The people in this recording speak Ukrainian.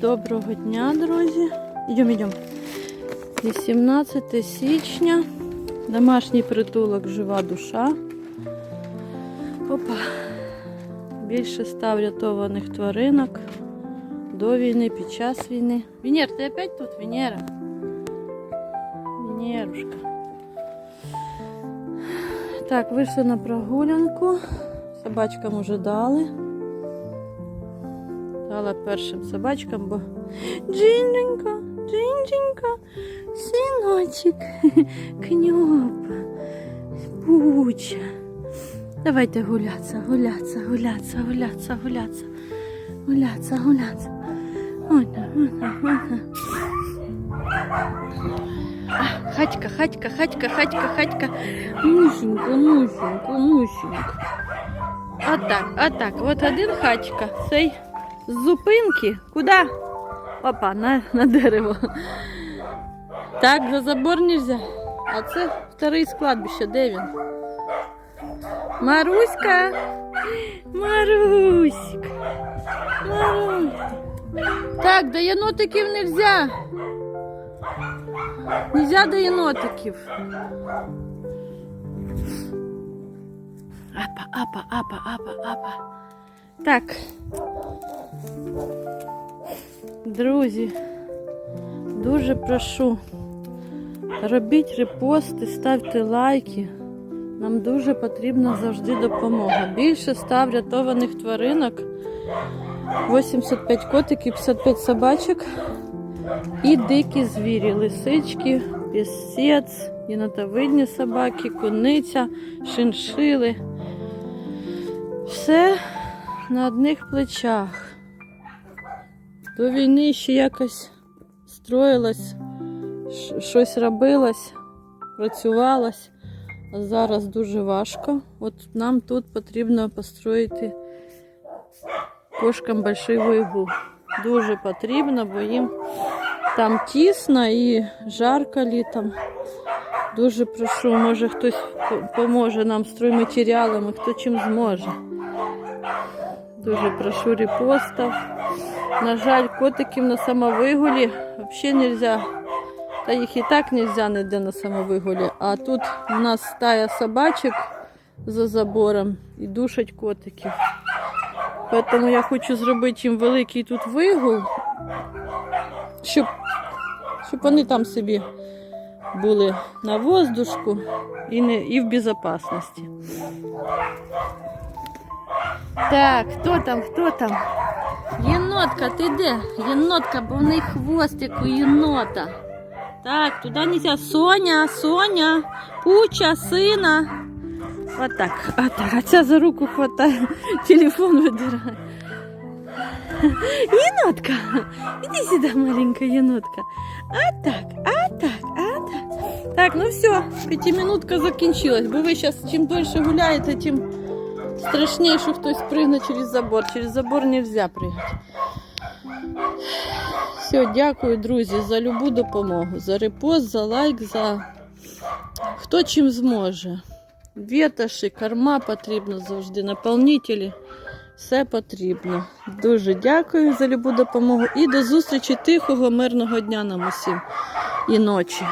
Доброго дня, друзі. Йдемо, йдемо. 18 січня. Домашній притулок жива душа. Опа. Більше ста врятованих тваринок до війни, під час війни. Венер, ти опять тут, Венера? Венерушка. Так, вийшли на прогулянку. Собачкам уже дали. Дала першим собачкам, бо Джиндженька, Джиндженька, синочек, кньопа, пуча. Давайте гуляться, гуляться, гуляться, гуляться, гуляться, гуляться, гуляться. Оня, оня, оня. А, Хатька, хатька, хатька, хатька, хатька. Мусенька, мусенька, мусенька. Отак, отак. От один хатька. Цей з зупинки. Куди? Опа, на, на дерево. Так, за забор нельзя. А це вторий з кладбища. Де він? Маруська. Маруська. Маруська. Так, до єнотиків нельзя. Нельзя до єнотиків. Апа, апа, апа, апа, апа. Так. Друзі, дуже прошу. Робіть репости, ставте лайки. Нам дуже потрібна завжди допомога. Більше ста врятованих тваринок, 85 котиків, 55 собачок і дикі звірі, лисички, пісець, єнотовидні собаки, куниця, шиншили. Все на одних плечах. До війни ще якось строїлось, щось робилось, працювалось, а зараз дуже важко. От нам тут потрібно построїти кошкам большой вигул. Дуже потрібно, бо їм там тісно і жарко літом. Дуже прошу, може хтось по- поможе нам стройматеріалами, хто чим зможе. Дуже прошу репостів. На жаль, котиків на самовигулі взагалі не можна. Та їх і так не можна ніде на самовигулі. А тут у нас стая собачок за забором і душать котиків. Тому я хочу зробити їм великий тут вигул, щоб, щоб вони там собі були на воздушку і, не, і в безпечності. Так, хто там, хто там? Єнотка, ти де? Єнотка, бо в неї хвост як у єнота. Так, туди нельзя. Соня, Соня, Пуча, сина. Отак, отак. А ця за руку хватає, телефон видирає. Єнотка, іди сюди, маленька єнотка. А так, а так, а так. Так, ну все, п'ятиминутка закінчилась, бо ви зараз чим дольше гуляєте, тим страшніше, що хтось пригне через забор. Через забор не можна пригати. Все, дякую, друзі, за любу допомогу, за репост, за лайк, за хто чим зможе. Віташі, корма потрібно завжди, наповнителі. Все потрібно. Дуже дякую за любу допомогу і до зустрічі тихого, мирного дня нам усім і ночі.